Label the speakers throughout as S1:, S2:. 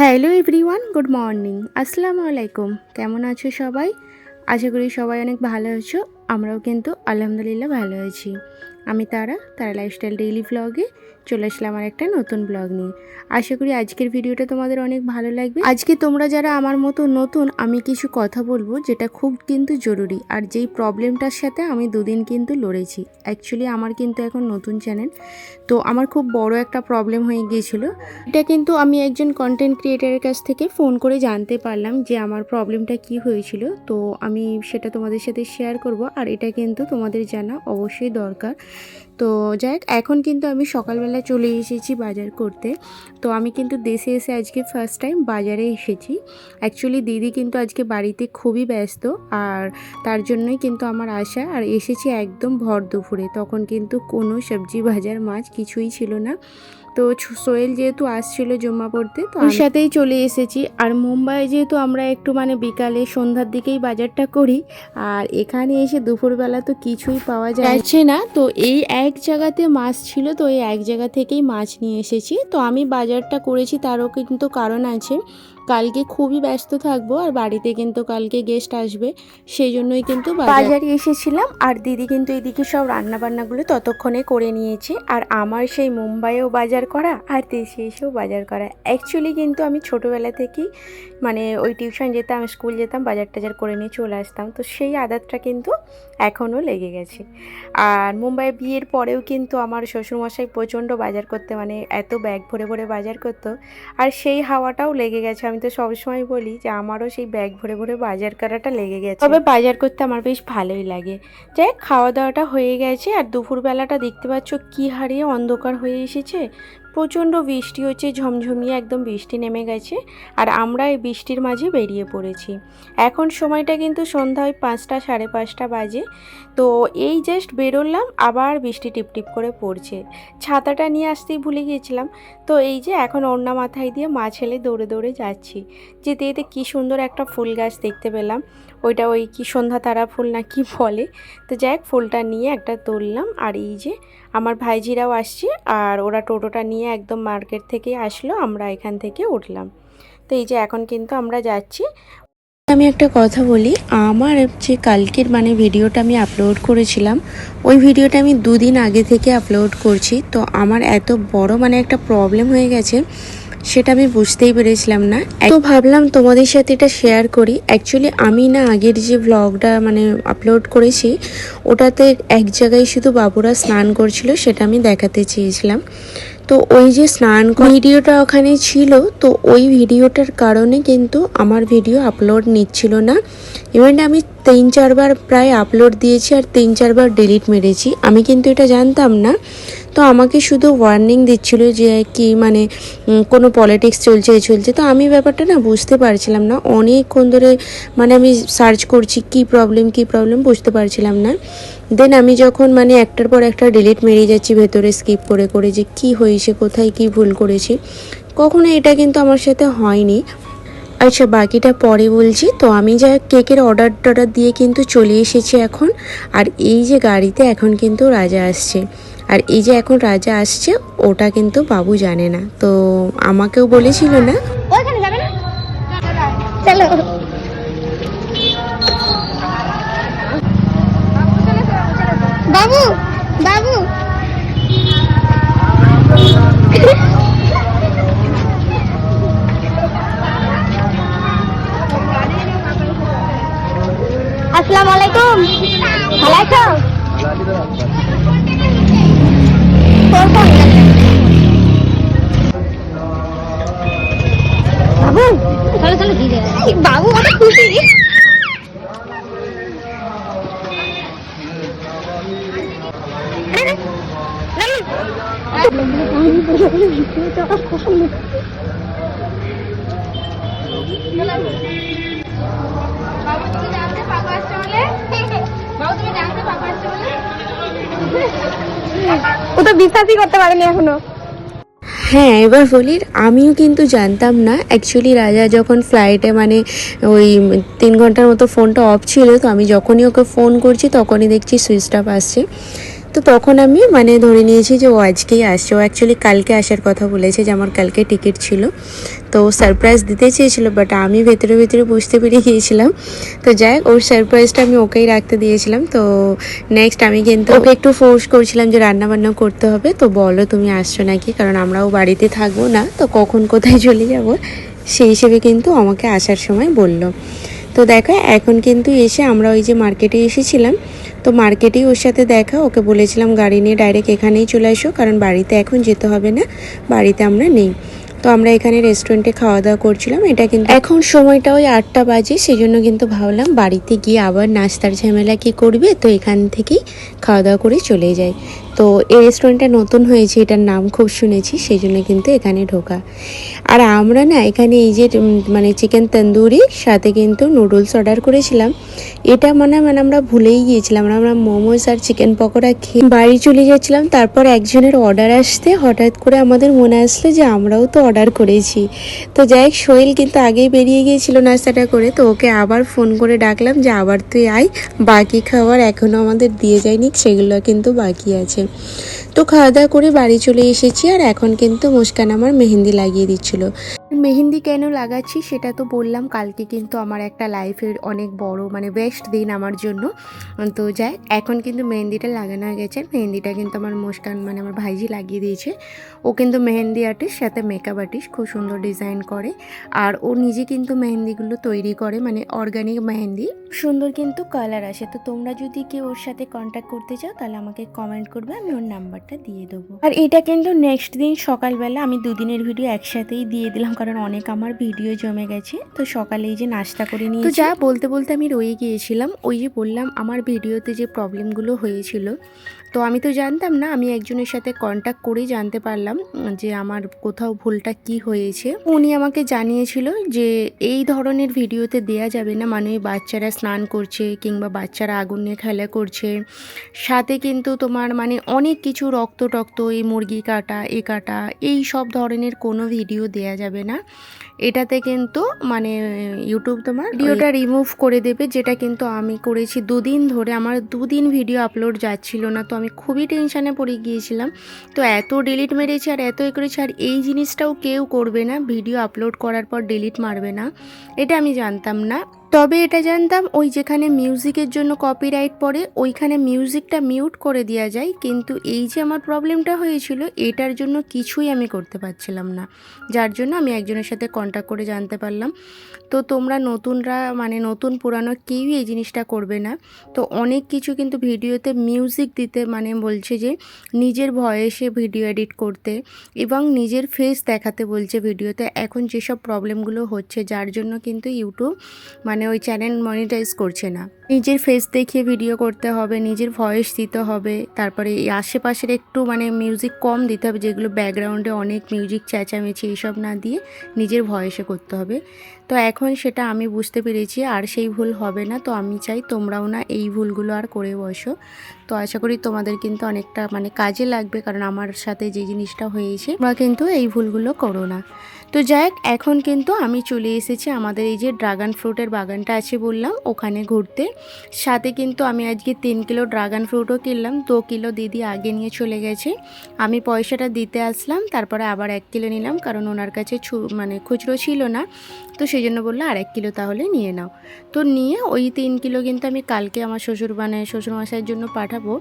S1: Hello everyone good morning আসসালামু আলাইকুম কেমন আছো সবাই? আশা করি সবাই অনেক ভালো আছো। আমরাও কিন্তু আলহামদুলিল্লাহ ভালো আছি। আমি তারা তারা লাইফস্টাইল ডেইলি ব্লগে চলে আসলাম আর একটা নতুন ব্লগ নিয়ে। আশা করি আজকের ভিডিওটা তোমাদের অনেক ভালো লাগবে। আজকে তোমরা যারা আমার মতো নতুন, আমি কিছু কথা বলব যেটা খুব কিন্তু জরুরি আর যেই প্রবলেমটার সাথে আমি দুদিন কিন্তু লড়েছি। অ্যাকচুয়ালি আমার কিন্তু এখন নতুন চ্যানেল তো আমার খুব বড় একটা প্রবলেম হয়ে গিয়েছিল। এটা কিন্তু আমি একজন কন্টেন্ট ক্রিয়েটারের কাছ থেকে ফোন করে জানতে পারলাম যে আমার প্রবলেমটা কি হয়েছিল, তো আমি সেটা তোমাদের সাথে শেয়ার করব। আর এটা কিন্তু তোমাদের জানা অবশ্যই দরকার। তো যাই এখন কিন্তু আমি সকালবেলা চলে এসেছি বাজার করতে। তো আমি কিন্তু দেশে এসে আজকে ফার্স্ট টাইম বাজারে এসেছি। অ্যাকচুয়ালি দিদি কিন্তু আজকে বাড়িতে খুবই ব্যস্ত আর তার জন্যই কিন্তু আমার আশা। আর এসেছি একদম ভর দুপুরে, তখন কিন্তু কোনো সবজি, বাজার, মাছ কিছুই ছিল না। তো সোহেল যেহেতু আসছিল জমা পড়তে তো ওর সাথেই চলে এসেছি। আর মুম্বাই যেহেতু আমরা একটু মানে বিকালে সন্ধ্যার দিকেই বাজারটা করি আর এখানে এসে দুপুরবেলা তো কিছুই পাওয়া যাচ্ছে না। তো এই এক জায়গাতে মাছ ছিল তো এই এক জায়গা থেকেই মাছ নিয়ে এসেছি। তো আমি বাজারটা করেছি তারও কিন্তু কারণ আছে। কালকে খুবই ব্যস্ত থাকব আর বাড়িতে কিন্তু কালকে গেস্ট আসবে, সেই জন্যই কিন্তু বাজারে এসেছিলাম আর দিদি কিন্তু এদিকে সব রান্না বান্নাগুলো ততক্ষণে করে নিয়েছে আর আমার সেই মুম্বাইয়েও বাজার করা আর দেশে এসেও বাজার করা। অ্যাকচুয়ালি কিন্তু আমি ছোটোবেলা থেকেই মানে ওই টিউশন যেতাম স্কুল যেতাম, বাজার টাজার করে নিয়ে চলে আসতাম। তো সেই আদাতটা কিন্তু এখনও লেগে গেছে। আর মুম্বাই বিয়ের পরেও কিন্তু আমার শ্বশুরমশাই প্রচণ্ড বাজার করতে মানে এত ব্যাগ ভরে ভরে বাজার করতো। আর সেই হাওয়াটাও লেগে গেছে। আমি তো সবসময় বলি যে আমারও সেই ব্যাগ ভরে ভরে বাজার করাটা লেগে গেছে। তবে বাজার করতে আমার বেশ ভালোই লাগে। যাই খাওয়া দাওয়াটা হয়ে গেছে আর দুপুরবেলাটা দেখতে পাচ্ছ কি হারিয়ে অন্ধকার হয়ে এসেছে। প্রচণ্ড বৃষ্টি হচ্ছে, ঝমঝমিয়ে একদম বৃষ্টি নেমে গেছে আর আমরা এই বৃষ্টির মাঝে বেরিয়ে পড়েছি। এখন সময়টা কিন্তু সন্ধ্যা ওই পাঁচটা, সাড়ে পাঁচটা বাজে। তো এই জাস্ট বেরোলাম, আবার বৃষ্টি টিপটিপ করে পড়ছে। ছাতাটা নিয়ে আসতেই ভুলে গিয়েছিলাম। তো এই যে এখন ওড়না মাথায় দিয়ে মা ছেলে দৌড়ে দৌড়ে যাচ্ছি। যেতে যেতে কী সুন্দর একটা ফুল গাছ দেখতে পেলাম। ওইটা ওই কি সন্ধ্যা তারা ফুল না কি বলে? তো যাই হোক, ফুলটা নিয়ে একটা তুললাম। আর এই যে আমার ভাইজিরাও আসছে আর ওরা টোটোটা নিয়ে একদম মার্কেট থেকে আসলো, আমরা এখান থেকে উঠলাম। তো এই যে এখন কিন্তু আমরা যাচ্ছি। আমি একটা কথা বলি, আমার যে কালকের মানে ভিডিওটা আমি আপলোড করেছিলাম, ওই ভিডিওটা আমি দুদিন আগে থেকে আপলোড করছি। তো আমার এত বড় মানে একটা প্রবলেম হয়ে গেছে সেটা আমি বুঝতেই পেরেছিলাম না। তো ভাবলাম তোমাদের সাথে এটা শেয়ার করি। অ্যাকচুয়ালি আমি না আগের যে ব্লগটা মানে আপলোড করেছি, ওটাতে এক জায়গায় শুধু বাবুরা স্নান করছিল, সেটা আমি দেখাতে চেয়েছিলাম। তো ওই যে স্নান ভিডিওটা ওখানে ছিল, তো ওই ভিডিওটার কারণে কিন্তু আমার ভিডিও আপলোড নিচ্ছিল না। ইভেন আমি তিন চারবার প্রায় আপলোড দিয়েছি আর তিন চারবার ডিলিট মেরেছি। আমি কিন্তু এটা জানতাম না। তো আমাকে শুধু ওয়ার্নিং দিচ্ছিল যে কি মানে কোনো পলিটিক্স চলছে চলছে। তো আমি ব্যাপারটা না বুঝতে পারছিলাম না। অনেকক্ষণ ধরে মানে আমি সার্চ করছি, কি প্রবলেম কি প্রবলেম বুঝতে পারছিলাম না। দেন আমি যখন মানে একটার পর একটা ডিলিট মেরে যাচ্ছি ভেতরে স্কিপ করে করে যে কি হয়েছে, কোথায় কি ভুল করেছি। কখনো এটা কিন্তু আমার সাথে হয়নি। আচ্ছা বাকিটা পরে বলছি। তো আমি যা কেকের অর্ডার টর্ডার দিয়ে কিন্তু চলে এসেছি এখন। আর এই যে গাড়িতে এখন কিন্তু রাজা আসছে। আর এই যে এখন রাজা আসছে, ওটা কিন্তু বাবু জানে না। তো আমাকেও বলেছিল না।
S2: চলো। বাবু বাবু। আসসালামু আলাইকুম। ভালো আছো? বাবু চলো চলো বাবু অনেক খুশি ও তো বিশ্বাসই করতে পারেনি এখনও।
S1: হ্যাঁ এবার বলি আমিও কিন্তু জানতাম না। অ্যাকচুয়ালি রাজা যখন ফ্লাইটে মানে ওই তিন ঘণ্টার মতো ফোনটা অফ ছিল, তো আমি যখনই ওকে ফোন করছি, তখনই দেখছি সুইচ অফ আসছে তো তখন আমি মানে ধরে নিয়েছি যে ও আজকেই আসছে। ও অ্যাকচুয়ালি কালকে আসার কথা বলেছে যে আমার কালকে টিকিট ছিল। তো সারপ্রাইজ দিতে চেয়েছিল বাট আমি ভেতরে ভেতরে বুঝতে পেরে গিয়েছিলাম। তো যাই হোক, ওর সারপ্রাইজটা আমি ওকেই রাখতে দিয়েছিলাম। তো নেক্সট আমি কিন্তু ওকে একটু ফোর্স করছিলাম যে রান্না বান্না করতে হবে। তো বলো তুমি আসছো নাকি? কারণ আমরাও বাড়িতে থাকব না তো কখন কোথায় চলে যাব? সেই হিসেবে কিন্তু আমাকে আসার সময় বলল। তো দেখো এখন কিন্তু এসে আমরা ওই যে মার্কেটে এসেছিলাম। তো মার্কেটেই ওর সাথে দেখা ওকে বলেছিলাম গাড়ি নিয়ে ডাইরেক্ট এখানেই চলে আসো কারণ বাড়িতে এখন যেতে হবে না বাড়িতে আমরা নেই। তো আমরা এখানে রেস্টুরেন্টে খাওয়া দাওয়া করছিলাম। এটা কিন্তু এখন সময়টা ওই আটটা বাজে, সেজন্য কিন্তু ভাবলাম বাড়িতে গিয়ে আবার নাস্তার ঝামেলা কি করবে, তো এখান থেকেই খাওয়া দাওয়া করে চলে যাই। তো এই রেস্টুরেন্টটা নতুন হয়েছে, এটার নাম খুব শুনেছি সেই জন্য কিন্তু এখানে ঢোকা। আর আমরা না এখানে এই যে মানে চিকেন তন্দুরি, সাথে কিন্তু নুডলস অর্ডার করেছিলাম। এটা মানে মানে আমরা ভুলেই গিয়েছিলাম আমরা মোমোস আর চিকেন পকোড়া খেয়ে বাড়ি চলে যাচ্ছিলাম, তারপর একজনের অর্ডার আসতে হঠাৎ করে আমাদের মনে আসলো যে আমরাও তো অর্ডার করেছি। তো যাই হোক, সোহেল কিন্তু আগেই বেরিয়ে গিয়েছিল নাস্তাটা করে, তো ওকে আবার ফোন করে ডাকলাম যে আবার তুই আয়, বাকি খাবার এখনও আমাদের দিয়ে যায়নি, সেগুলো কিন্তু বাকি আছে। তো খাওয়া দাওয়া করে বাড়ি চলে এসেছি আর এখন কিন্তু মুস্কান আমার মেহেন্দি লাগিয়ে দিচ্ছিল। মেহেন্দি কেন লাগাচ্ছি সেটা তো বললাম। কালকে কিন্তু আমার একটা লাইফের অনেক বড় মানে বেস্ট দিন আমার জন্য। তো যাই, এখন কিন্তু মেহেন্দিটা লাগানো হয়ে গেছে। মেহেন্দিটা কিন্তু আমার মুস্কান মানে আমার ভাইজি লাগিয়ে দিয়েছে। ও কিন্তু মেহেন্দি আর্টিস্ট সাথে মেকআপ আর্টিস্ট খুব সুন্দর ডিজাইন করে। আর ও নিজে কিন্তু মেহেন্দিগুলো তৈরি করে মানে অর্গানিক মেহেন্দি। সুন্দর কিন্তু কালার আসে। তো তোমরা যদি কেউ ওর সাথে কন্ট্যাক্ট করতে চাও, তাহলে আমাকে কমেন্ট করবে, আমি ওর নাম্বারটা দিয়ে দেবো। আর এটা কিন্তু নেক্সট দিন সকালবেলা আমি দুদিনের ভিডিও একসাথেই দিয়ে দিলাম, কারণ অনেক আমার ভিডিও জমে গেছে তো সকালেই যে নাস্তা করে নিয়ে তো যা বলতে বলতে আমি রয়ে গিয়েছিলাম ওই যে বললাম আমার ভিডিওতে যে প্রবলেমগুলো হয়েছিল তো আমি তো জানতাম না আমি একজনের সাথে কন্ট্যাক্ট করেই জানতে পারলাম যে আমার কোথাও ভুলটা কি হয়েছে। উনি আমাকে জানিয়েছিল যে এই ধরনের ভিডিওতে দেয়া যাবে না মানে বাচ্চারা স্নান করছে কিংবা বাচ্চারা আগুন নিয়ে খেলা করছে। সাথে কিন্তু তোমার মানে অনেক কিছু রক্ত টক্ত এই মুরগি কাটা এ কাটা এই সব ধরনের কোনো ভিডিও দেয়া যাবে না। এটাতে কিন্তু মানে ইউটিউব তোমার ভিডিওটা রিমুভ করে দেবে যেটা কিন্তু আমি করেছি দুদিন ধরে। আমার দুদিন ভিডিও আপলোড যাচ্ছিল না তো আমি খুবই টেনশানে পড়ে গিয়েছিলাম। তো এত ডিলিট মেরেছি আর এত এ করেছি আর এই জিনিসটাও কেউ করবে না। ভিডিও আপলোড করার পর ডিলিট মারবে না। এটা আমি জানতাম না। তবে এটা জানতাম ওই যেখানে মিউজিকের জন্য কপিরাইট পড়ে, ওইখানে মিউজিকটা মিউট করে দেওয়া যায়। কিন্তু এই যে আমার প্রবলেমটা হয়েছিল, এটার জন্য কিছুই আমি করতে পারছিলাম না। যার জন্য আমি একজনের সাথে কন্ট্যাক্ট করে জানতে পারলাম। তো তোমরা নতুনরা মানে নতুন পুরানো কেউই এই জিনিসটা করবে না। তো অনেক কিছু কিন্তু ভিডিওতে মিউজিক দিতে মানে বলছে যে নিজের ভয়েসে ভিডিও এডিট করতে এবং নিজের ফেস দেখাতে বলছে ভিডিওতে এখন যেসব প্রবলেমগুলো হচ্ছে, যার জন্য কিন্তু ইউটিউব মানে ওই চ্যানেল মনিটাইজ করছে না। নিজের ফেস দেখিয়ে ভিডিও করতে হবে, নিজের ভয়েস দিতে হবে, তারপরে আশেপাশের একটু মানে মিউজিক কম দিতে হবে, যেগুলো ব্যাকগ্রাউন্ডে অনেক মিউজিক চেঁচামেচি এইসব না দিয়ে নিজের ভয়েসে করতে হবে। তো এখন সেটা আমি বুঝতে পেরেছি, আর সেই ভুল হবে না। তো আমি চাই তোমরাও না এই ভুলগুলো আর করে বসো। তো আশা করি তোমাদের কিন্তু অনেকটা মানে কাজে লাগবে, কারণ আমার সাথে যে জিনিসটা হয়েছে, তোমরা কিন্তু এই ভুলগুলো করো না। তো যাই হোক, এখন কিন্তু আমি চলে এসেছি আমাদের এই যে ড্রাগন ফ্রুটের বাগানটা আছে বললাম ওখানে ঘুরতে। সাথে কিন্তু আমি আজকে তিন কিলো ড্রাগন ফ্রুটও কিনলাম দু কিলো দিদি আগে নিয়ে চলে গেছে। আমি পয়সাটা দিতে আসলাম তারপরে আবার এক কিলো নিলাম কারণ ওনার কাছে মানে খুচরো ছিল না। তো সেই জন্য বলল আর এক কিলো তাহলে নিয়ে নাও। তো নিয়ে ওই তিন কিলো কিন্তু আমি কালকে আমার শ্বশুর মানে শ্বশুরমশাইয়ের জন্য পাঠাবো।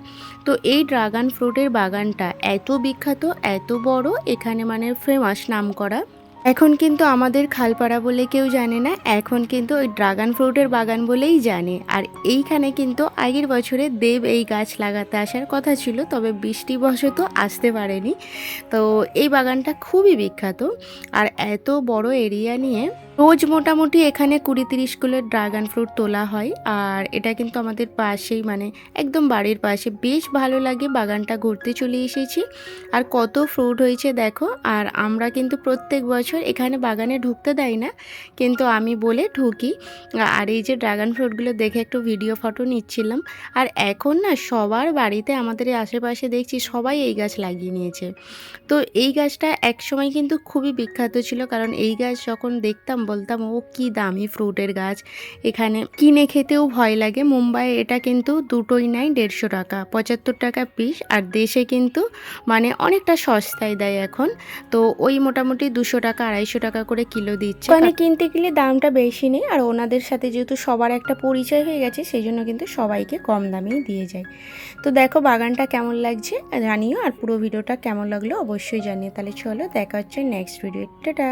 S1: তো এই ড্রাগন ফ্রুটের বাগানটা এত বিখ্যাত এত বড় এখানে মানে ফেমাস নাম করা এখন কিন্তু আমাদের খালপাড়া বলে কেউ জানে না, এখন কিন্তু ওই ড্রাগন ফ্রুটের বাগান বলেই জানে। আর এইখানে কিন্তু আগের বছরে দেব এই গাছ লাগাতে আসার কথা ছিল, তবে বৃষ্টি বশত আসতে পারেনি। তো এই বাগানটা খুবই বিখ্যাত। আর এত বড় এরিয়া নিয়ে রোজ মোটামুটি এখানে কুড়ি তিরিশ কিলো ড্রাগন ফ্রুট তোলা হয়। আর এটা কিন্তু আমাদের পাশেই মানে একদম বাড়ির পাশে। বেশ ভালো লাগে বাগানটা ঘুরতে চলে এসেছি। আর কত ফ্রুট হয়েছে দেখো। আর আমরা কিন্তু প্রত্যেক বছর এখানে বাগানে ঢুকতে দেয় না। কিন্তু আমি বলে ঢুকি। আর এই যে ড্রাগন ফ্রুটগুলো দেখে একটু ভিডিও, ফটো নিচ্ছিলাম। আর এখন না সবার বাড়িতে আমাদের আশেপাশে দেখছি সবাই এই গাছ লাগিয়ে নিয়েছে। তো এই গাছটা একসময় কিন্তু খুবই বিখ্যাত ছিল। কারণ এই গাছ যখন দেখতাম বলতাম, ও কি দামি ফ্রুটের গাছ। এখানে কিনে খেতেও ভয় লাগে। মুম্বাইয়ে এটা কিন্তু দুটোই নেয় দেড়শো টাকা, পঁচাত্তর টাকা পিস। আর দেশে কিন্তু মানে অনেকটা সস্তায় দেয় এখন। তো ওই মোটামুটি দুশো টাকা, আড়াইশো টাকা করে কিলো দিচ্ছে। মানে কিনতে গেলে দামটা বেশি নেই। আর ওনাদের সাথে যেহেতু সবার একটা পরিচয় হয়ে গেছে, সেই জন্য কিন্তু সবাইকে কম দামেই দিয়ে যায়। তো দেখো বাগানটা কেমন লাগছে, জানিও। আর পুরো ভিডিওটা কেমন লাগল অবশ্যই জানিও। তাহলে চলো দেখা হচ্ছে নেক্সট ভিডিও টাটা!